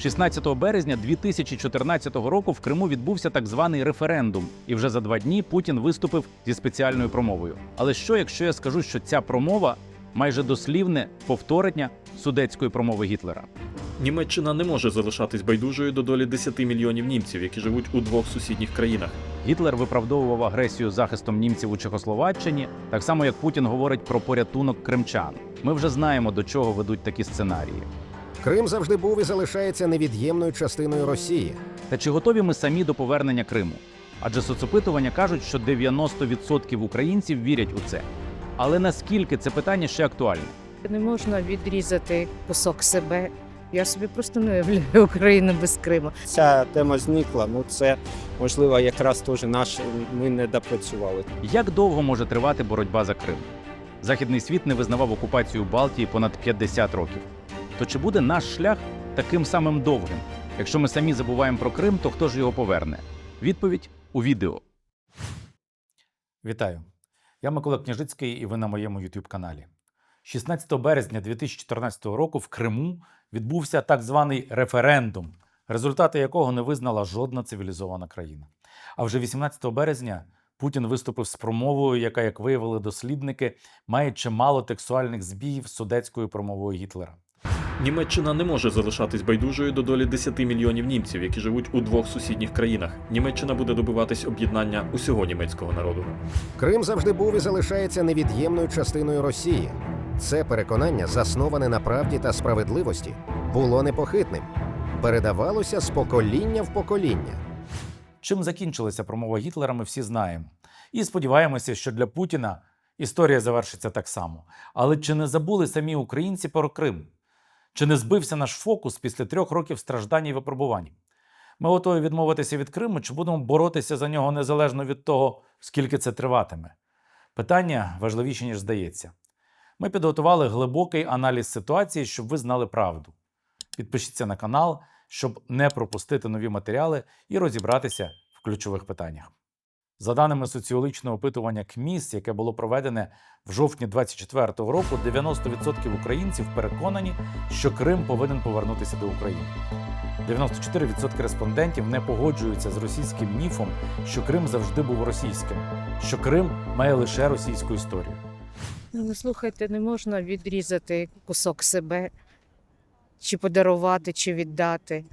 16 березня 2014 року в Криму відбувся так званий референдум, і вже за два дні Путін виступив зі спеціальною промовою. Але що, якщо я скажу, що ця промова майже дослівне повторення судецької промови Гітлера? Німеччина не може залишатись байдужою до долі 10 мільйонів німців, які живуть у двох сусідніх країнах. Гітлер виправдовував агресію захистом німців у Чехословаччині, так само як Путін говорить про порятунок кримчан. Ми вже знаємо, до чого ведуть такі сценарії. Крим завжди був і залишається невід'ємною частиною Росії. Та чи готові ми самі до повернення Криму? Адже соцопитування кажуть, що 90% українців вірять у це. Але наскільки це питання ще актуальне? Не можна відрізати кусок себе. Я собі просто не уявляю Україну без Криму. Ця тема зникла. Ну це можливо якраз теж наш ми не допрацювали. Як довго може тривати боротьба за Крим? Західний світ не визнавав окупацію Балтії понад 50 років. То чи буде наш шлях таким самим довгим? Якщо ми самі забуваємо про Крим, то хто ж його поверне? Відповідь у відео. Вітаю. Я Микола Княжицький, і ви на моєму youtube каналі. 16 березня 2014 року в Криму відбувся так званий референдум, результати якого не визнала жодна цивілізована країна. А вже 18 березня Путін виступив з промовою, яка, як виявили дослідники, має чимало текстуальних збіїв з судецькою промовою Гітлера. Німеччина не може залишатись байдужою до долі 10 мільйонів німців, які живуть у двох сусідніх країнах. Німеччина буде добиватись об'єднання усього німецького народу. Крим завжди був і залишається невід'ємною частиною Росії. Це переконання, засноване на правді та справедливості, було непохитним, передавалося з покоління в покоління. Чим закінчилася промова Гітлера, ми всі знаємо. І сподіваємося, що для Путіна історія завершиться так само. Але чи не забули самі українці про Крим? Чи не збився наш фокус після трьох років страждань і випробувань? Ми готові відмовитися від Криму, чи будемо боротися за нього незалежно від того, скільки це триватиме? Питання важливіші, ніж здається. Ми підготували глибокий аналіз ситуації, щоб ви знали правду. Підпишіться на канал, щоб не пропустити нові матеріали і розібратися в ключових питаннях. За даними соціологічного опитування КМІС, яке було проведене в жовтні 2024 року, 90% українців переконані, що Крим повинен повернутися до України. 94% респондентів не погоджуються з російським міфом, що Крим завжди був російським, що Крим має лише російську історію. Ну, слухайте, не можна відрізати кусок себе, чи подарувати, чи віддати.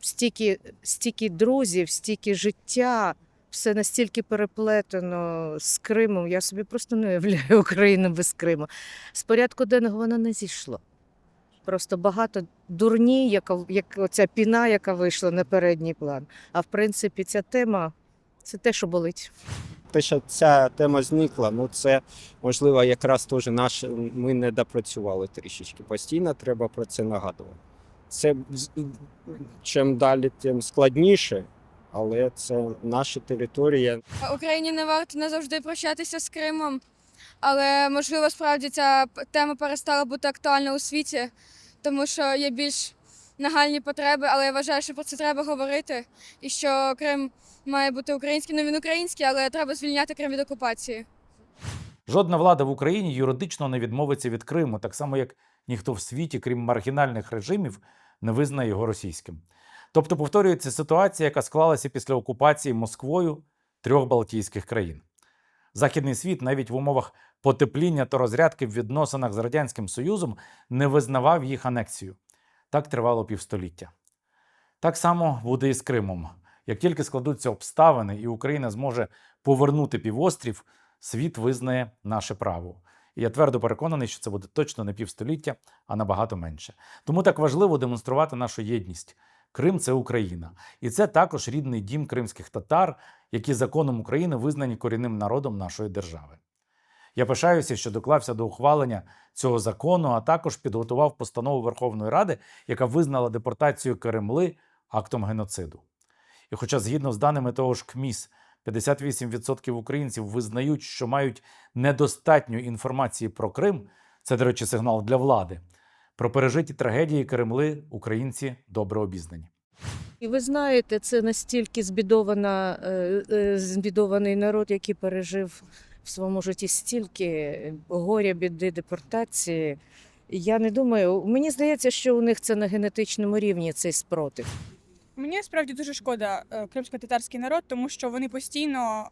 Стільки, стільки друзів, стільки життя, все настільки переплетено з Кримом. Я собі просто не уявляю Україну без Криму. З порядку денного воно не зійшло. Просто багато дурні, яка, як оця піна, яка вийшла на передній план. А в принципі, ця тема це те, що болить. Те, що ця тема зникла, ну це можливо якраз теж наш ми не допрацювали трішечки. Постійно треба про це нагадувати. Це чим далі, тим складніше, але це наша територія. Україні не варто назавжди прощатися з Кримом, але можливо справді ця тема перестала бути актуальна у світі, тому що є більш нагальні потреби, але я вважаю, що про це треба говорити, і що Крим має бути українським. Ну він український, але треба звільняти Крим від окупації. Жодна влада в Україні юридично не відмовиться від Криму, так само як ніхто в світі, крім маргінальних режимів, не визнає його російським. Тобто повторюється ситуація, яка склалася після окупації Москвою трьох Балтійських країн. Західний світ навіть в умовах потепління та розрядки в відносинах з Радянським Союзом не визнавав їх анексію. Так тривало півстоліття. Так само буде і з Кримом. Як тільки складуться обставини, і Україна зможе повернути півострів, світ визнає наше право. І я твердо переконаний, що це буде точно не півстоліття, а набагато менше. Тому так важливо демонструвати нашу єдність. Крим це Україна, і це також рідний дім кримських татар, які законом України визнані корінним народом нашої держави. Я пишаюся, що доклався до ухвалення цього закону, а також підготував постанову Верховної Ради, яка визнала депортацію Кремли актом геноциду. І хоча, згідно з даними того ж КМІС, 58% українців визнають, що мають недостатньо інформації про Крим, це, до речі, сигнал для влади. Про пережиті трагедії Кремли українці добре обізнані. І ви знаєте, це настільки збідована, е, е, збідований народ, який пережив в своєму житті стільки горя, біди, депортації. Я не думаю, мені здається, що у них це на генетичному рівні цей спротив. Мені справді дуже шкода е, кримсько-татарський народ, тому що вони постійно,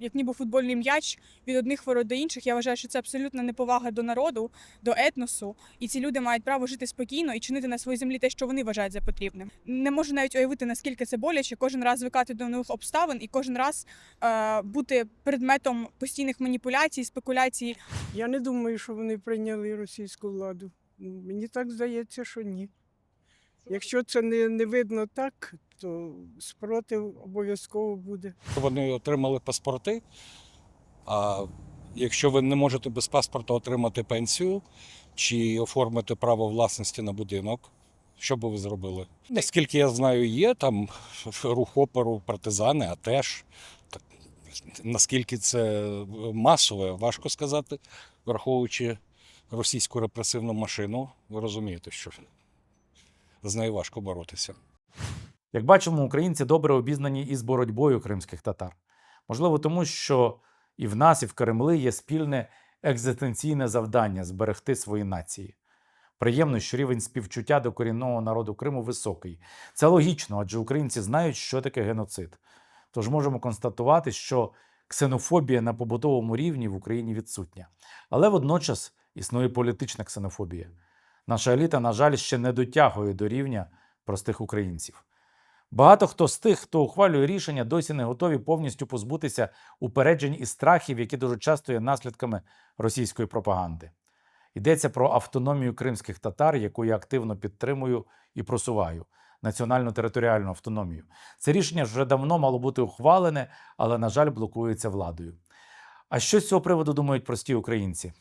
як ніби футбольний м'яч, від одних ворот до інших. Я вважаю, що це абсолютна неповага до народу, до етносу, і ці люди мають право жити спокійно і чинити на своїй землі те, що вони вважають за потрібним. Не можу навіть уявити, наскільки це боляче, кожен раз звикати до нових обставин і кожен раз е, бути предметом постійних маніпуляцій, спекуляцій. Я не думаю, що вони прийняли російську владу. Мені так здається, що ні. Якщо це не, не видно так, то спротив обов'язково буде. Вони отримали паспорти. А якщо ви не можете без паспорта отримати пенсію чи оформити право власності на будинок, що би ви зробили? Наскільки я знаю, є там рух опору, партизани, а теж. Так, наскільки це масове, важко сказати, враховуючи російську репресивну машину, ви розумієте, що з нею важко боротися. Як бачимо, українці добре обізнані із боротьбою кримських татар. Можливо, тому що і в нас, і в Кремли є спільне екзистенційне завдання зберегти свої нації. Приємно, що рівень співчуття до корінного народу Криму високий. Це логічно, адже українці знають, що таке геноцид. Тож можемо констатувати, що ксенофобія на побутовому рівні в Україні відсутня. Але водночас існує політична ксенофобія. Наша еліта, на жаль, ще не дотягує до рівня простих українців. Багато хто з тих, хто ухвалює рішення, досі не готові повністю позбутися упереджень і страхів, які дуже часто є наслідками російської пропаганди. Йдеться про автономію кримських татар, яку я активно підтримую і просуваю національну територіальну автономію. Це рішення вже давно мало бути ухвалене, але, на жаль, блокується владою. А що з цього приводу думають прості українці?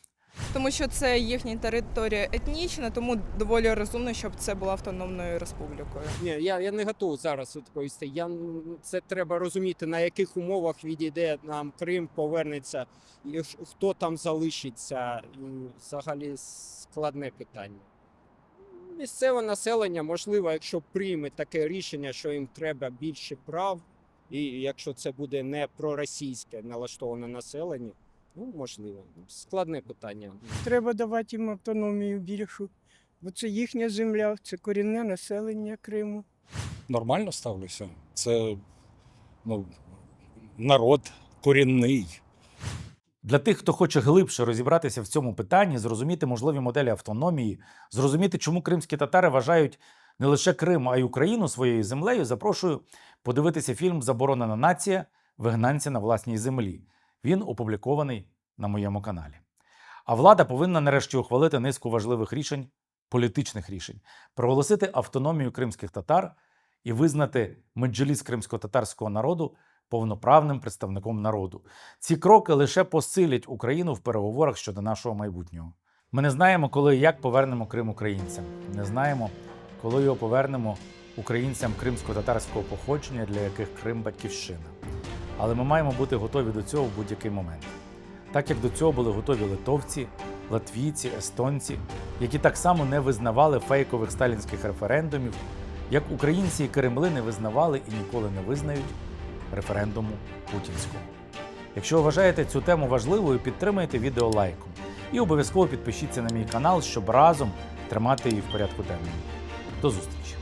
Тому що це їхня територія етнічна, тому доволі розумно, щоб це була автономною республікою. Ні, я, я не готовий зараз відповісти. Я, це треба розуміти, на яких умовах відійде нам Крим, повернеться, і хто там залишиться. Взагалі складне питання. Місцеве населення, можливо, якщо прийме таке рішення, що їм треба більше прав, і якщо це буде не проросійське налаштоване населення, ну можливо, складне питання. Треба давати їм автономію більшу. Бо це їхня земля, це корінне населення Криму. нормально ставлюся. Це ну, народ корінний. Для тих, хто хоче глибше розібратися в цьому питанні, зрозуміти можливі моделі автономії, зрозуміти, чому кримські татари вважають не лише Крим, а й Україну своєю землею, запрошую подивитися фільм Заборонена нація Вигнанці на власній землі. Він опублікований на моєму каналі. А влада повинна нарешті ухвалити низку важливих рішень, політичних рішень, проголосити автономію кримських татар і визнати меджліс кримсько-татарського народу повноправним представником народу. Ці кроки лише посилять Україну в переговорах щодо нашого майбутнього. Ми не знаємо, коли і як повернемо Крим українцям. Не знаємо, коли його повернемо українцям кримсько-татарського походження, для яких Крим батьківщина. Але ми маємо бути готові до цього в будь-який момент. Так як до цього були готові литовці, латвійці, естонці, які так само не визнавали фейкових сталінських референдумів, як українці і Кремли не визнавали і ніколи не визнають референдуму путінського. Якщо вважаєте цю тему важливою, підтримайте відео лайком і обов'язково підпишіться на мій канал, щоб разом тримати її в порядку денному. До зустрічі!